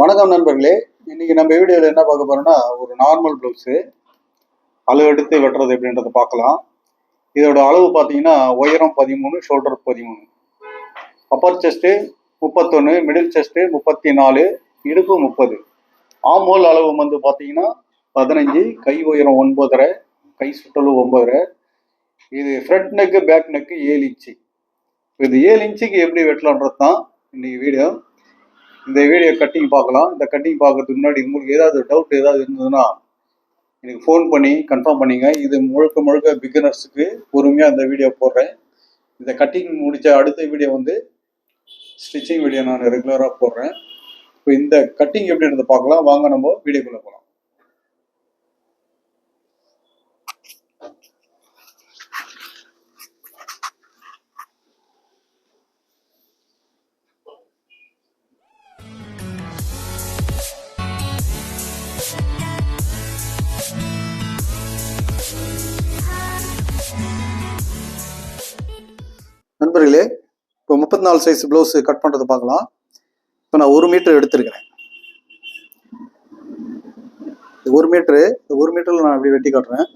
வணக்கம் நண்பர்களே. இன்னைக்கு நம்ம வீடியோவில் என்ன பார்க்க போறோம்னா ஒரு நார்மல் ப்ளவுஸு அளவு எடுத்து வெட்டுறது எப்படின்றத பார்க்கலாம். இதோட அளவு பார்த்தீங்கன்னா உயரம் பதிமூணு ஷோல்டர் பதிமூணு. அப்பர் செஸ்ட்டு முப்பத்தொன்று மிடில் செஸ்ட்டு முப்பத்தி நாலு இடுப்பு முப்பது. ஆம்போல் அளவு வந்து பார்த்தீங்கன்னா பதினஞ்சு கை உயரம் ஒன்பதரை கை சுற்றளவு ஒன்பதரை. இது ஃப்ரண்ட் நெக்கு பேக் நெக்கு ஏழு இன்ச்சு இது ஏழு இன்ச்சுக்கு எப்படி வெட்டலான்றது தான் இன்னைக்கு வீடியோ இந்த வீடியோ கட்டிங் பார்க்கலாம். இந்த கட்டிங் பார்க்கறதுக்கு முன்னாடி உங்களுக்கு ஏதாவது டவுட் ஏதாவது இருந்ததுன்னா எனக்கு ஃபோன் பண்ணி கன்ஃபார்ம் பண்ணிங்க. இது முழுக்க முழுக்க பிகினர்ஸுக்கு பொறுமையாக இந்த வீடியோ போடுறேன். இந்த கட்டிங் முடித்த அடுத்த வீடியோ வந்து ஸ்டிச்சிங் வீடியோ நான் ரெகுலராக போடுறேன். இப்போ இந்த கட்டிங் எப்படின்றத பார்க்கலாம். வாங்க நம்ம வீடியோக்குள்ளே போகலாம் முப்பத்தி நாலு சைஸ் ப்ளவுஸ் கட் பண்ணுறது பார்க்கலாம். இப்போ நான் ஒரு மீட்டர் எடுத்திருக்கிறேன். இது ஒரு மீட்ரு இந்த ஒரு மீட்டரில் நான் இப்படி வெட்டி காட்டுறேன்.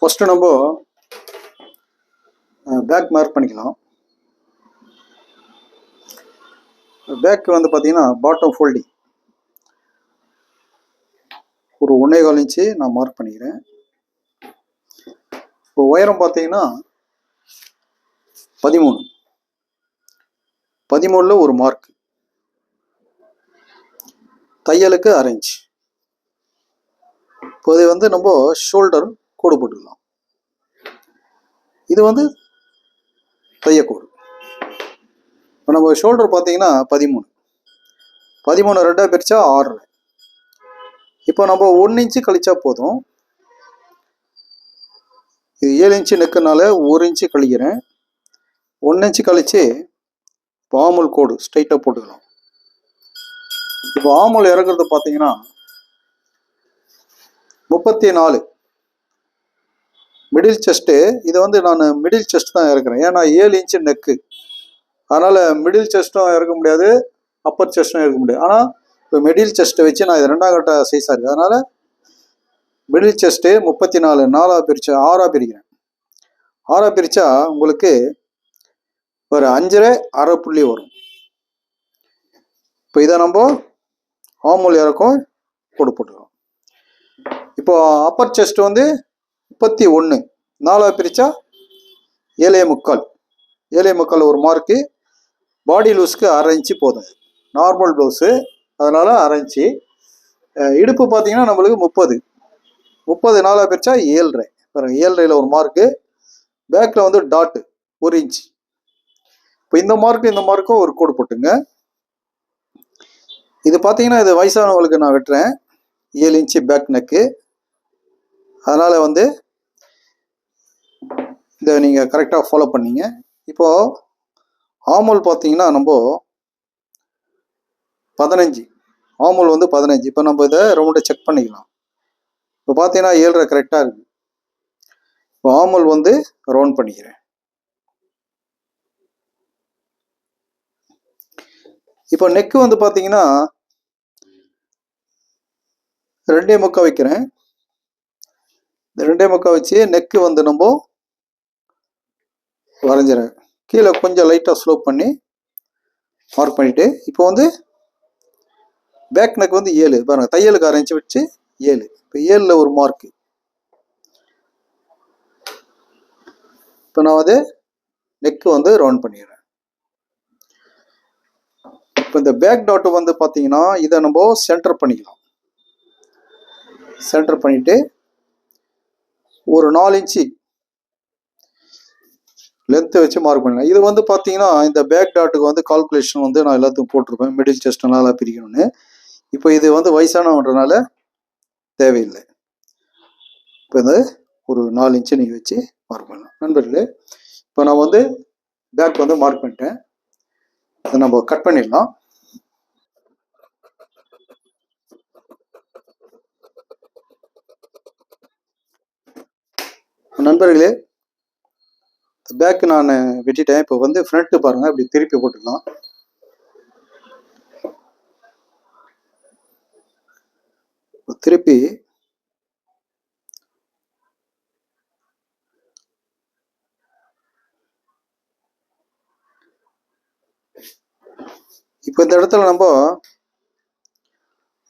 ஃபஸ்ட்டு நம்ம பேக் மார்க் பண்ணிக்கலாம். பேக் வந்து பார்த்தீங்கன்னா பாட்டம் ஃபோல்டிங் ஒரு ஒன்றே கால் இன்ச்சு நான் மார்க் பண்ணிக்கிறேன். இப்போ உயரம் பார்த்தீங்கன்னா பதிமூணு. பதிமூணில் ஒரு மார்க் தையலுக்கு அரேஞ்ச் இப்போ இது வந்து நம்ம ஷோல்டர் கோடு போட்டுக்கலாம். இது வந்து தையக்கோடு. இப்போ நம்ம ஷோல்டர் பார்த்தீங்கன்னா பதிமூணு. பதிமூணு ரெண்டாக பிரித்தா ஆறு இப்போ நம்ம ஒன்று இன்ச்சு கழிச்சா போதும். இது ஏழு இன்ச்சு நெக்குனால ஒரு இன்ச்சு கழிக்கிறேன். ஒன்று இன்ச்சு கழித்து பாமுல் கோடு ஸ்ட்ரைட்டாக போட்டுக்கலாம். இப்போ ஆமுல் இறங்குறது பார்த்தீங்கன்னா முப்பத்தி நாலு. மிடில் செஸ்ட்டு இது வந்து நான் மிடில் செஸ்ட் தான் இறக்குறேன். ஏன்னா ஏழு இன்ச்சு நெக்கு. அதனால் மிடில் செஸ்ட்டும் இறக்க முடியாது அப்பர் செஸ்ட்டும் இறக்க முடியாது. ஆனால் இப்போ மிடில் செஸ்ட்டை வச்சு நான் இது ரெண்டாம் கட்ட சைஸாக இருக்குது அதனால் மிடில் செஸ்ட்டு முப்பத்தி நாலு நாலாக பிரித்து ஆறாக பிரிக்கிறேன். ஆறாக பிரித்தா உங்களுக்கு ஒரு அஞ்சரை அரை புள்ளி வரும். இப்போ இதை நம்ம ஆமூல் இறக்கம் போட்டு இப்போ அப்பர் செஸ்ட் வந்து முப்பத்தி ஒன்று நாலாக பிரித்தா ஏழை முக்கால். ஏழை முக்கால் ஒரு மார்க்கு பாடி லூஸ்க்கு அரை இன்ச்சு போதும். நார்மல் ப்ளவுஸு அதனால் அரைஞ்சி இடுப்பு பார்த்தீங்கன்னா நம்மளுக்கு முப்பது. முப்பது நாளாக பிரித்தா ஏழ்ரை. பாருங்க ஏழ்ரையில் ஒரு மார்க்கு பேக்கில் வந்து டாட்டு ஒரு இன்ச் இப்போ இந்த மார்க்கு இந்த மார்க்கும் ஒரு கோடு போட்டுங்க. இது பார்த்தீங்கன்னா இது வயசானவங்களுக்கு நான் வெட்டுறேன். ஏழு இன்ச்சு பேக் நெக்கு அதனால் வந்து இதை நீங்கள் கரெக்டாக ஃபாலோ பண்ணீங்க. இப்போது ஆமல் பார்த்தீங்கன்னா நம்ம பதினஞ்சு. ஆமுல் வந்து பதினஞ்சு. இப்போ நம்ம இதை ரவுண்டை செக் பண்ணிக்கலாம். இப்போ பார்த்தீங்கன்னா ஏழரை கரெக்டாக இருக்கு. இப்போ ஆமுல் வந்து ரவுண்ட் பண்ணிக்கிறேன். இப்போ நெக்கு வந்து பார்த்தீங்கன்னா ரெண்டே முக்கா வைக்கிறேன். இந்த ரெண்டே முக்கா வச்சு நெக்கு வந்து நம்ம வரைஞ்சிறேன். கீழே கொஞ்சம் லைட்டாக ஸ்லோப் பண்ணி மார்க் பண்ணிவிட்டு இப்போ வந்து பேக் நெக் வந்து ஏழு. பாருங்கள் தையலுக்கு அரைஞ்சி வச்சு ஏழு. இப்போ ஏழில் ஒரு மார்க்கு இப்போ நான் வந்து நெக்கு வந்து ரவுண்ட் பண்ணிடுறேன். இப்போ இந்த பேக் டாட்டு வந்து பார்த்தீங்கன்னா இதை நம்ம சென்டர் பண்ணிக்கலாம். சென்டர் பண்ணிவிட்டு ஒரு நாலு இன்ச்சு லென்த்தை வச்சு மார்க் பண்ணலாம் இது வந்து பார்த்தீங்கன்னா இந்த பேக் டாட்டுக்கு வந்து கால்குலேஷன் வந்து நான் எல்லாத்துக்கும் போட்டிருப்பேன். மிடில் செஸ்ட் நல்லா பிரிக்கணும்னு. இப்போ இது வந்து வயசானவன்றனால தேவையில்லை. இப்போ இந்த ஒரு நாலு இன்ச்சு நீங்கள் வச்சு மார்க் பண்ணலாம். நண்பர்களே இப்போ நான் வந்து பேக் வந்து மார்க் பண்ணிட்டேன். இதை நம்ம கட் பண்ணிடலாம். நண்பர்களே பேக்கு நான் வெட்டிட்டேன். இப்போ வந்து ஃப்ரண்ட்டு பாருங்கள் இப்படி திருப்பி போட்டுக்கலாம் திருப்பி இப்போ இந்த இடத்துல நம்ம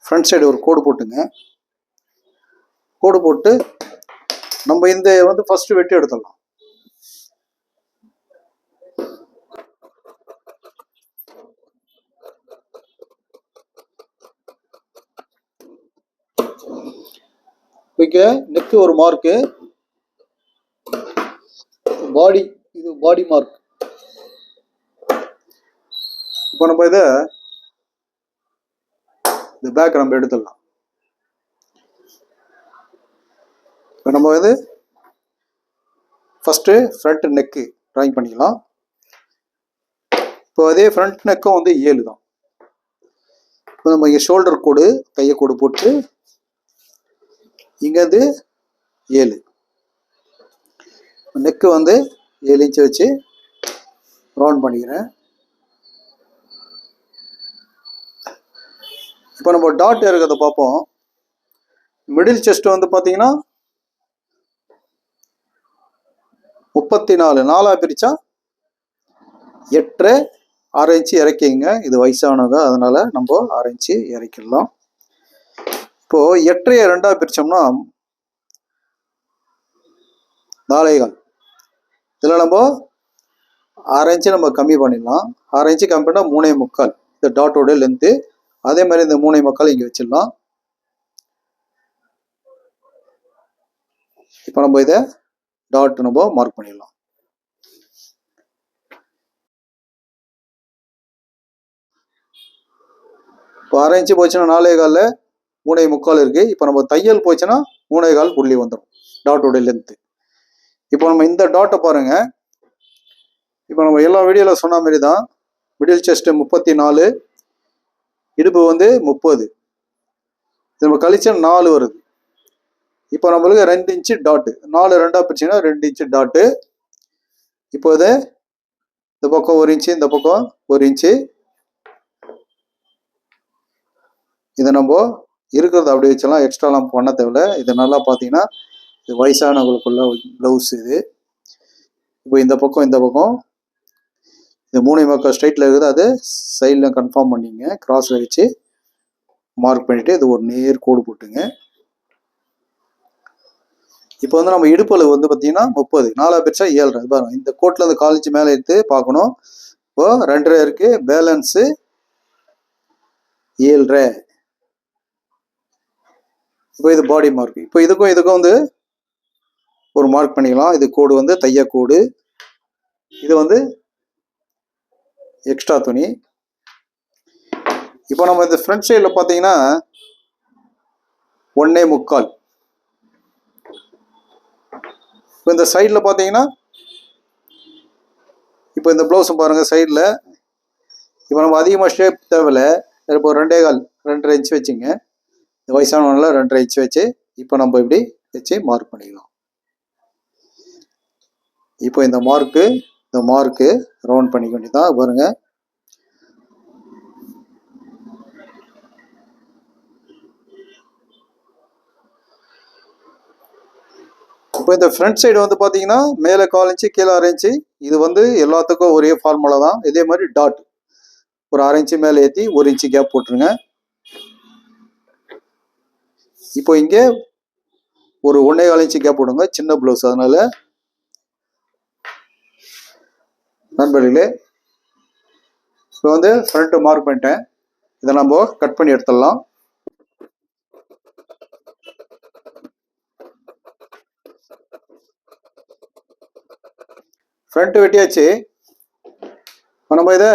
ஃப்ரண்ட் சைடு ஒரு கோடு போட்டுங்க. கோடு போட்டு நம்ம இந்த வந்து ஃபர்ஸ்ட் வெட்டி எடுத்துடலாம். ஓகே நெக்ஸ்ட் ஒரு மார்க்கு பாடி இது பாடி மார்க் இப்போ நம்ம இதை இந்த பேக் நம்ம எடுத்துடலாம். இப்போ நம்ம வந்து ஃபஸ்ட்டு ஃப்ரண்ட் நெக்கு ட்ராயிங் பண்ணிக்கலாம். இப்போ அதே ஃப்ரண்ட் நெக்கும் வந்து ஏழு தான். இப்போ நம்ம இங்கே ஷோல்டர் கோடு கையை கோடு போட்டு இங்கேருந்து ஏழு. நெக்கு வந்து ஏழு இன்ச்சு வச்சு ரவுண்ட் பண்ணிக்கிறேன். இப்போ நம்ம டாட் இருக்கிறத பார்ப்போம். மிடில் செஸ்ட் வந்து பார்த்தீங்கன்னா முப்பத்தி நாலு நாலாக பிரித்தா எட்டு ஆறு இன்ச்சு இறக்கிங்க. இது வயசானவங்க அதனால நம்ம ஆறு இன்ச்சு இறக்கிடலாம். இப்போ எட்டையை ரெண்டா பிரிச்சோம்னா நாளைகள். கால் இதில் நம்ம அரை இன்ச்சு நம்ம கம்மி பண்ணிடலாம். அரை இன்ச்சு கம்மி பண்ணால் மூணே முக்கால். இந்த டாட்டோட லென்த்து அதே மாதிரி இந்த மூணே முக்கால் இங்கே வச்சிடலாம். இப்போ நம்ம இதை டாட் நம்ம மார்க் பண்ணிடலாம். இப்போ அரை இன்ச்சு போச்சுன்னா நாலே காலில் மூணே முக்கால் இருக்கு. இப்போ நம்ம தையல் போச்சுன்னா மூணே கால் புள்ளி வந்துடும் டாட்டோட லென்த்து இப்போ நம்ம இந்த டாட்டை பாருங்க. இப்போ நம்ம எல்லா வீடியோவில் சொன்ன மாதிரி தான் மிடில் செஸ்ட்டு முப்பத்தி நாலு இடுப்பு வந்து முப்பது. நம்ம கழிச்சா நாலு வருது. இப்போ நம்மளுக்கு ரெண்டு இன்ச்சு டாட்டு நாலு ரெண்டாக பிரிச்சுன்னா ரெண்டு இன்ச்சு டாட்டு இப்போ இது இந்த பக்கம் ஒரு இன்ச்சு இந்த பக்கம் ஒரு இன்ச்சு இதை நம்ம இருக்கிறத அப்படி வச்சலாம் எக்ஸ்ட்ராலாம் பண்ண தேவையில்ல. இது நல்லா பார்த்தீங்கன்னா இது வயசானவங்களுக்குள்ள ப்ளவுஸ் இது. இப்போ இந்த பக்கம் இந்த பக்கம். இந்த மூணு பக்கம் ஸ்ட்ரைட்டில் இருக்குது. அது சைடில் கன்ஃபார்ம் பண்ணிங்க கிராஸில் வச்சு மார்க் பண்ணிவிட்டு இது ஒரு நேர் கோடு போட்டுங்க. இப்போ வந்து நம்ம இடுப்பளவு வந்து பார்த்தீங்கன்னா முப்பது. நாலா பிரிச்சா ஏழரை. பாருங்க. இந்த கோட்டில் அந்த காலேஜ் மேலே எடுத்து பார்க்கணும். இப்போ ரெண்டரை இருக்குது பேலன்ஸு ஏழரை. இப்போ இது பாடி மார்க் இப்போ இதுக்கும் இதுக்கும் வந்து ஒரு மார்க் பண்ணிக்கலாம். இது கோடு வந்து தைய கோடு. இது வந்து எக்ஸ்ட்ரா துணி. இப்போ நம்ம இந்த ஃப்ரண்ட் சைடில் பார்த்தீங்கன்னா ஒன்னே முக்கால். இப்போ இந்த சைடில் பார்த்தீங்கன்னா இப்போ இந்த ப்ளவுஸும் பாருங்கள் சைடில் இப்போ நம்ம அதிகமாக ஷேப் தேவையில்ல. இப்போ ரெண்டே கால் ரெண்டரை இன்ச் வச்சுங்க. இந்த வயசானவங்கள ரெண்டரை இன்ச் வச்சு இப்போ நம்ம இப்படி வச்சு மார்க் பண்ணிக்கலாம். இப்போ இந்த மார்க்கு இந்த மார்க்கு ரவுண்ட் பண்ணிக்க வேண்டியதான் பாருங்க. இப்போ இந்த ஃப்ரண்ட் சைடு வந்து பார்த்தீங்கன்னா மேலே கால் இன்ச்சு கீழே அரை இன்ச்சு இது வந்து எல்லாத்துக்கும் ஒரே ஃபார்முலா தான். இதே மாதிரி டாட் ஒரு அரை இன்ச்சு மேலே ஏற்றி ஒரு இன்ச்சு கேப் போட்டுருங்க. இப்போ இங்கே ஒரு ஒன்றே கால இன்ச்சு கேப் போடுங்க சின்ன ப்ளவுஸ் அதனால நண்பர்களே இப்போ வந்து ஃப்ரண்ட்டு மார்க் பண்ணிட்டேன். இதை நம்ம கட் பண்ணி எடுத்துடலாம். ஃப்ரண்ட் வெட்டியாச்சு. இப்போ நம்ம இதை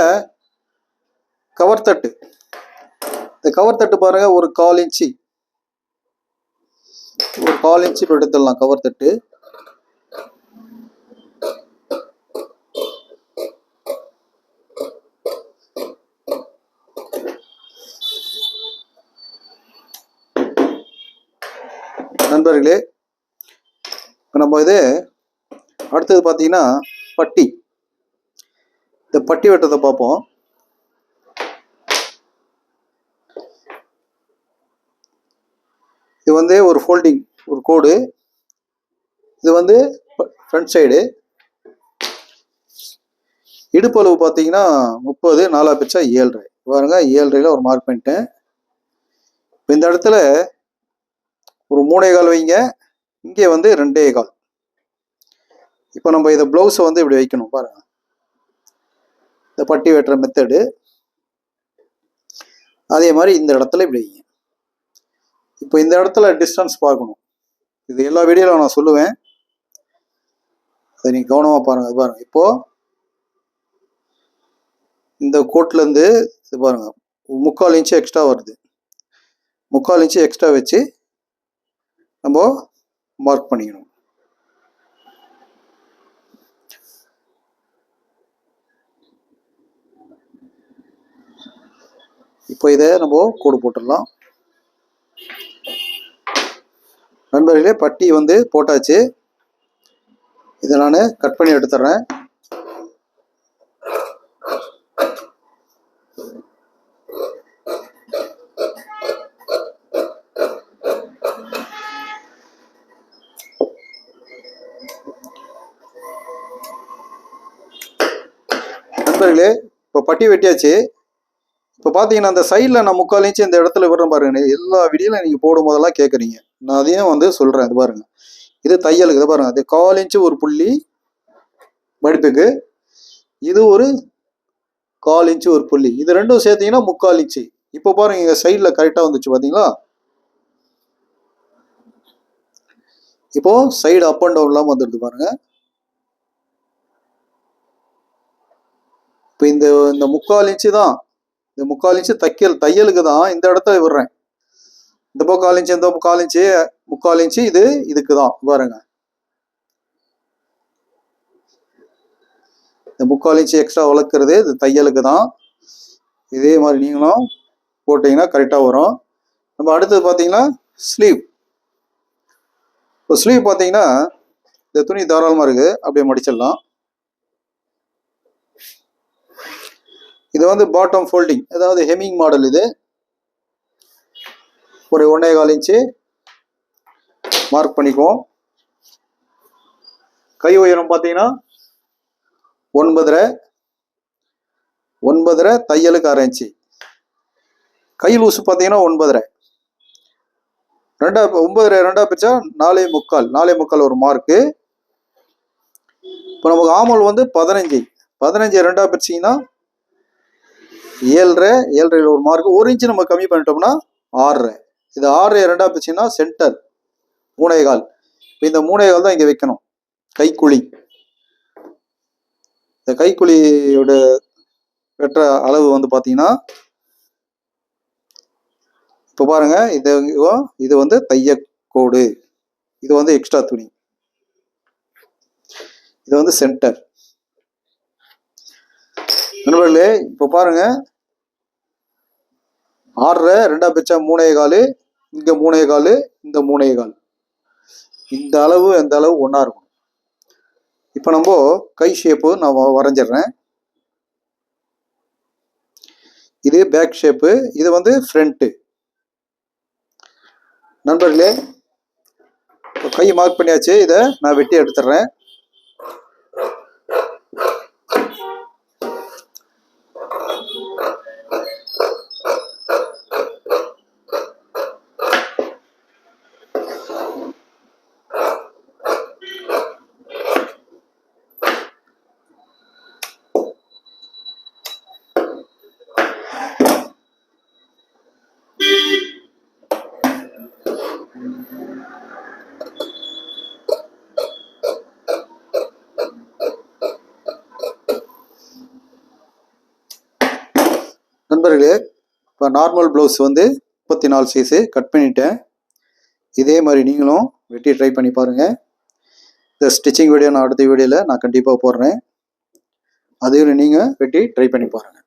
கவர் தட்டு. இந்த கவர் தட்டு பாருங்க ஒரு கால் இன்ச்சு கால் இன்ச்சு இப்போ எடுத்துடலாம் கவர் தட்டு. நண்பர்களே இப்போ நம்ம இது அடுத்தது பார்த்தீங்கன்னா பட்டி. இந்த பட்டி வெட்டத்தை பார்ப்போம். இது வந்து ஒரு ஃபோல்டிங் ஒரு கோடு. இது வந்து ஃப்ரண்ட் சைடு இடுப்பளவு பார்த்தீங்கன்னா முப்பது நாலா பிச்சா ஏழ்ரை. பாருங்க ஏழ்ரையில் ஒரு மார்க் பண்ணிட்டேன். இப்போ இந்த இடத்துல ஒரு மூணே கால் வைங்க. இங்கே வந்து ரெண்டே கால். இப்போ நம்ம இதை ப்ளவுஸை வந்து இப்படி வைக்கணும் பாருங்க. இந்த பட்டி வெட்டுற மெத்தடு அதே மாதிரி இந்த இடத்துல இப்படி வைங்க. இப்போ இந்த இடத்துல டிஸ்டன்ஸ் பார்க்கணும். இது எல்லா வீடியோவில் நான் சொல்லுவேன். அதை நீங்கள் கவனமாக பாருங்கள் இது இப்போது இந்த கோட்லேருந்து இது பாருங்கள் முக்கால் இன்ச்சு எக்ஸ்ட்ரா வருது. முக்கால் இன்ச்சு எக்ஸ்ட்ரா வச்சு நம்ம மார்க் பண்ணிக்கணும். இப்போ இதை நம்ம கோடு போட்டுடலாம். நண்பர்களே பட்டி வந்து போட்டாச்சு. இதை நான் கட் பண்ணி எடுத்துட்றேன் நண்பர்களே இப்போ பட்டி வெட்டியாச்சு. இப்போ பார்த்தீங்கன்னா அந்த சைடில் நான் முக்கால் இன்ச்சு இந்த இடத்துல விடுறேன் பாருங்க. எல்லா வீடியோல நீங்கள் போடும் போதெல்லாம் கேட்குறீங்க நான் அதையும் வந்து சொல்கிறேன் இது பாருங்கள் இது தையலுக்கு இதை பாருங்கள் அது கால் இன்ச்சு ஒரு புள்ளி மடிப்புக்கு இது ஒரு கால் இன்ச்சு ஒரு புள்ளி. இது ரெண்டும் சேர்த்தீங்கன்னா முக்கால் இன்ச்சு. இப்போ பாருங்க இங்கே சைடில் கரெக்டாக வந்துச்சு பார்த்தீங்களா இப்போ சைடு அப் அண்ட் டவுன்லாம் வந்துடுது பாருங்க. இப்போ இந்த இந்த முக்கால் இன்ச்சு தான் இந்த முக்கால் இன்ச்சு தையல் தையலுக்கு தான் இந்த இடத்த விடுறேன். இந்த பக்கம் கால் இன்ச்சு இந்த முக்கால் கால் இன்ச்சு முக்கால் இன்ச்சு இது இதுக்கு தான் பாருங்க. இந்த முக்கால் இன்ச்சு எக்ஸ்ட்ரா வளர்க்குறது இது தையலுக்கு தான். இதே மாதிரி நீங்களும் போட்டிங்கன்னா கரெக்டாக வரும். நம்ம அடுத்தது பார்த்தீங்கன்னா ஸ்லீவ் இப்போ ஸ்லீவ் பார்த்தீங்கன்னா இந்த துணி தாராளமாக இருக்குது அப்படியே மடிச்சிடலாம். இது வந்து பாட்டம் ஃபோல்டிங் அதாவது ஹெமிங் மாடல் இது. ஒரு ஒன்றே கால் இன்ச்சு மார்க் பண்ணிக்குவோம். கை உயரம் பார்த்தீங்கன்னா ஒன்பதரை ஒன்பதரை தையலுக்கு அரை இன்ச்சு கை லூசு பார்த்தீங்கன்னா ஒன்பதரை. ரெண்டா ஒன்பதரை ரெண்டா பிச்சா நாலே முக்கால். நாலே முக்கால் ஒரு மார்க்கு இப்போ நமக்கு ஆமல் வந்து பதினஞ்சு. பதினஞ்சு ரெண்டா பிரிச்சிங்கன்னா ஏழரை ஏழரையில் ஒரு மார்க் ஒரு இன்ச்சு நம்ம கம்மி பண்ணிட்டோம்னா ஆறரை இது ஆறு ரெண்டா பிரிச்சிங்கன்னா சென்டர் மூனைகால் இப்போ இந்த மூனைகால் தான் இங்கே வைக்கணும். கைக்குழி. இந்த கைக்குழியோட வெட்டுற அளவு வந்து பார்த்தீங்கன்னா இப்போ பாருங்க இது இது வந்து தையக்கோடு. இது வந்து எக்ஸ்ட்ரா துணி. இது வந்து சென்டர் நண்பர்களே இப்போ பாருங்க. ஆறரை ரெண்டா பிச்சா மூணே கால் இங்க மூணே கால் இந்த மூணே கால். இந்த அளவு இந்த அளவு ஒன்றா இருக்கும் இப்போ நம்ம கை ஷேப்பு நான் வ- வரைஞ்சிடுறேன். இது பேக் ஷேப்பு இது வந்து ஃப்ரண்ட்டு நண்பர்களே கை மார்க் பண்ணியாச்சு இதை நான் வெட்டி எடுத்துடுறேன். நண்பர்களே இப்போ நார்மல் ப்ளவுஸ் வந்து முப்பத்தி நாலு சைஸு கட் பண்ணிட்டேன். இதே மாதிரி நீங்களும் வெட்டி ட்ரை பண்ணி பாருங்கள் இந்த ஸ்டிச்சிங் வீடியோ நான் அடுத்த வீடியோவில் நான் கண்டிப்பாக போடுறேன். அதையும் நீங்கள் வெட்டி ட்ரை பண்ணி பாருங்கள்